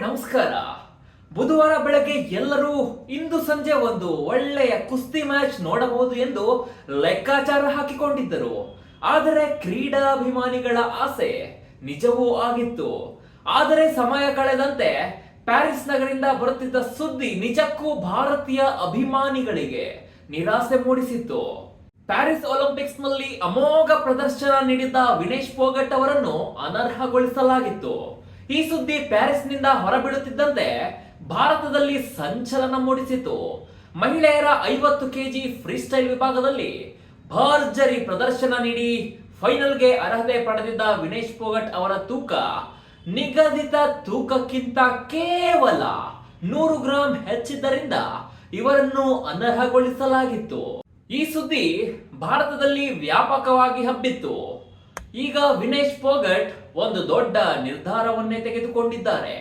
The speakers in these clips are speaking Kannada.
ನಮಸ್ಕಾರ. ಬುಧವಾರ ಬೆಳಗ್ಗೆ ಎಲ್ಲರೂ ಇಂದು ಸಂಜೆ ಒಂದು ಒಳ್ಳೆಯ ಕುಸ್ತಿ ಮ್ಯಾಚ್ ನೋಡಬಹುದು ಎಂದು ಲೆಕ್ಕಾಚಾರ ಹಾಕಿಕೊಂಡಿದ್ದರು. ಆದರೆ ಕ್ರೀಡಾಭಿಮಾನಿಗಳ ಆಸೆ ನಿಜವೂ ಆಗಿತ್ತು. ಆದರೆ ಸಮಯ ಕಳೆದಂತೆ ಪ್ಯಾರಿಸ್ ನಗರಿಂದ ಬರುತ್ತಿದ್ದ ಸುದ್ದಿ ನಿಜಕ್ಕೂ ಭಾರತೀಯ ಅಭಿಮಾನಿಗಳಿಗೆ ನಿರಾಸೆ ಮೂಡಿಸಿತ್ತು. ಪ್ಯಾರಿಸ್ ಒಲಿಂಪಿಕ್ಸ್ನಲ್ಲಿ ಅಮೋಘ ಪ್ರದರ್ಶನ ನೀಡಿದ್ದ ವಿನೇಶ್ ಪೋಗಟ್ ಅವರನ್ನು ಅನರ್ಹಗೊಳಿಸಲಾಗಿತ್ತು. ಈ ಸುದ್ದಿ ಪ್ಯಾರಿಸ್ನಿಂದ ಹೊರಬೀಳುತ್ತಿದ್ದಂತೆ ಭಾರತದಲ್ಲಿ ಸಂಚಲನ ಮೂಡಿಸಿತು. ಮಹಿಳೆಯರ ಐವತ್ತು ಕೆಜಿ ಫ್ರೀ ಸ್ಟೈಲ್ ವಿಭಾಗದಲ್ಲಿ ಭರ್ಜರಿ ಪ್ರದರ್ಶನ ನೀಡಿ ಫೈನಲ್ಗೆ ಅರ್ಹತೆ ಪಡೆದಿದ್ದ ವಿನೇಶ್ ಪೋಗಟ್ ಅವರ ತೂಕ ನಿಗದಿತ ತೂಕಕ್ಕಿಂತ ಕೇವಲ ನೂರು ಗ್ರಾಂ ಹೆಚ್ಚಿದ್ದರಿಂದ ಇವರನ್ನು ಅನರ್ಹಗೊಳಿಸಲಾಗಿತ್ತು. ಈ ಸುದ್ದಿ ಭಾರತದಲ್ಲಿ ವ್ಯಾಪಕವಾಗಿ ಹಬ್ಬಿತ್ತು. ಈಗ ವಿನೇಶ್ ಫೋಗಟ್ ಒಂದು ದೊಡ್ಡ ನಿರ್ಧಾರವನ್ನೇ ತೆಗೆದುಕೊಂಡಿದ್ದಾರೆ.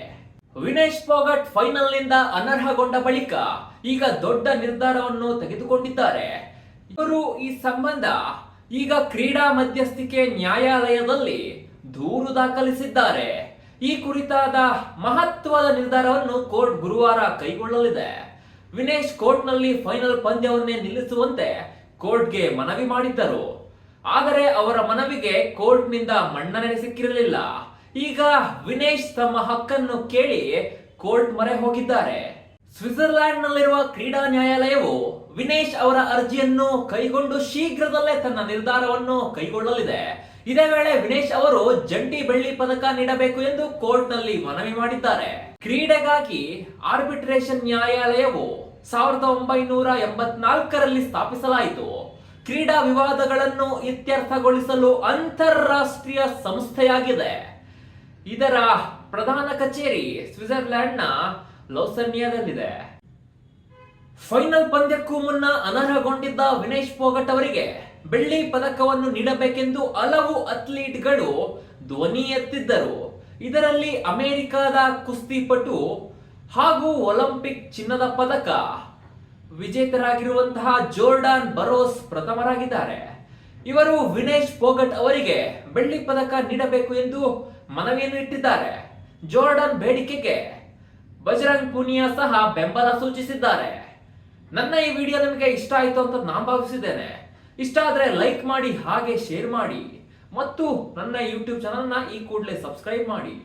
ವಿನೇಶ್ ಫೋಗಟ್ ಫೈನಲ್ನಿಂದ ಅನರ್ಹಗೊಂಡ ಬಳಿಕ ಈಗ ದೊಡ್ಡ ನಿರ್ಧಾರವನ್ನು ತೆಗೆದುಕೊಂಡಿದ್ದಾರೆ. ಇವರು ಈ ಸಂಬಂಧ ಈಗ ಕ್ರೀಡಾ ಮಧ್ಯಸ್ಥಿಕೆ ನ್ಯಾಯಾಲಯದಲ್ಲಿ ದೂರು ದಾಖಲಿಸಿದ್ದಾರೆ. ಈ ಕುರಿತಾದ ಮಹತ್ವದ ನಿರ್ಧಾರವನ್ನು ಕೋರ್ಟ್ ಗುರುವಾರ ಕೈಗೊಳ್ಳಲಿದೆ. ವಿನೇಶ್ ಕೋರ್ಟ್ನಲ್ಲಿ ಫೈನಲ್ ಪಂದ್ಯವನ್ನೇ ನಿಲ್ಲಿಸುವಂತೆ ಕೋರ್ಟ್ಗೆ ಮನವಿ ಮಾಡಿದ್ದರು. ಆದರೆ ಅವರ ಮನವಿಗೆ ಕೋರ್ಟ್ನಿಂದ ಮನ್ನಣೆ ಸಿಕ್ಕಿರಲಿಲ್ಲ. ಈಗ ವಿನೇಶ್ ತಮ್ಮ ಹಕ್ಕನ್ನು ಕೇಳಿ ಕೋರ್ಟ್ ಮೊರೆ ಹೋಗಿದ್ದಾರೆ. ಸ್ವಿಟ್ಜರ್ಲ್ಯಾಂಡ್ ನಲ್ಲಿರುವ ಕ್ರೀಡಾ ನ್ಯಾಯಾಲಯವು ವಿನೇಶ್ ಅವರ ಅರ್ಜಿಯನ್ನು ಕೈಗೊಂಡು ಶೀಘ್ರದಲ್ಲೇ ತನ್ನ ನಿರ್ಧಾರವನ್ನು ಕೈಗೊಳ್ಳಲಿದೆ. ಇದೇ ವೇಳೆ ವಿನೇಶ್ ಅವರು ಜಂಟಿ ಬೆಳ್ಳಿ ಪದಕ ನೀಡಬೇಕು ಎಂದು ಕೋರ್ಟ್ನಲ್ಲಿ ಮನವಿ ಮಾಡಿದ್ದಾರೆ. ಕ್ರೀಡೆಗಾಗಿ ಆರ್ಬಿಟ್ರೇಷನ್ ನ್ಯಾಯಾಲಯವು ಸಾವಿರದ ಒಂಬೈನೂರ ಎಂಬತ್ನಾಲ್ಕರಲ್ಲಿ ಸ್ಥಾಪಿಸಲಾಯಿತು. ಕ್ರೀಡಾ ವಿವಾದಗಳನ್ನು ಇತ್ಯರ್ಥಗೊಳಿಸಲು ಅಂತಾರಾಷ್ಟ್ರೀಯ ಸಂಸ್ಥೆಯಾಗಿದೆ. ಇದರ ಪ್ರಧಾನ ಕಚೇರಿ ಸ್ವಿಟ್ಜರ್ಲ್ಯಾಂಡ್ನ ಲೋಸನಿಯಾದಲ್ಲಿದೆ. ಫೈನಲ್ ಪಂದ್ಯಕ್ಕೂ ಮುನ್ನ ಅನರ್ಹಗೊಂಡಿದ್ದ ವಿನೇಶ್ ಪೋಗಟ್ ಅವರಿಗೆ ಬೆಳ್ಳಿ ಪದಕವನ್ನು ನೀಡಬೇಕೆಂದು ಹಲವು ಅಥ್ಲೀಟ್ಗಳು ಧ್ವನಿ ಎತ್ತಿದ್ದರು. ಇದರಲ್ಲಿ ಅಮೆರಿಕದ ಕುಸ್ತಿಪಟು ಹಾಗೂ ಒಲಿಂಪಿಕ್ ಚಿನ್ನದ ಪದಕ ವಿಜೇತರಾಗಿರುವಂತಹ ಜೋರ್ಡಾನ್ ಬರೋಸ್ ಪ್ರಥಮರಾಗಿದ್ದಾರೆ. ಇವರು ವಿನೇಶ್ ಪೋಗಟ್ ಅವರಿಗೆ ಬೆಳ್ಳಿ ಪದಕ ನೀಡಬೇಕು ಎಂದು ಮನವಿಯನ್ನು ಇಟ್ಟಿದ್ದಾರೆ. ಜೋರ್ಡಾನ್ ಬೇಡಿಕೆಗೆ ಬಜರಂಗ್ ಪುನಿಯಾ ಸಹ ಬೆಂಬಲ ಸೂಚಿಸಿದ್ದಾರೆ. ನನ್ನ ಈ ವಿಡಿಯೋ ನಿಮಗೆ ಇಷ್ಟ ಆಯಿತು ಅಂತ ನಾನು ಭಾವಿಸಿದ್ದೇನೆ. ಇಷ್ಟ ಆದರೆ ಲೈಕ್ ಮಾಡಿ, ಹಾಗೆ ಶೇರ್ ಮಾಡಿ. ಮತ್ತು ನನ್ನ ಯೂಟ್ಯೂಬ್ ಚಾನಲ್ನ ಈ ಕೂಡಲೇ ಸಬ್ಸ್ಕ್ರೈಬ್ ಮಾಡಿ.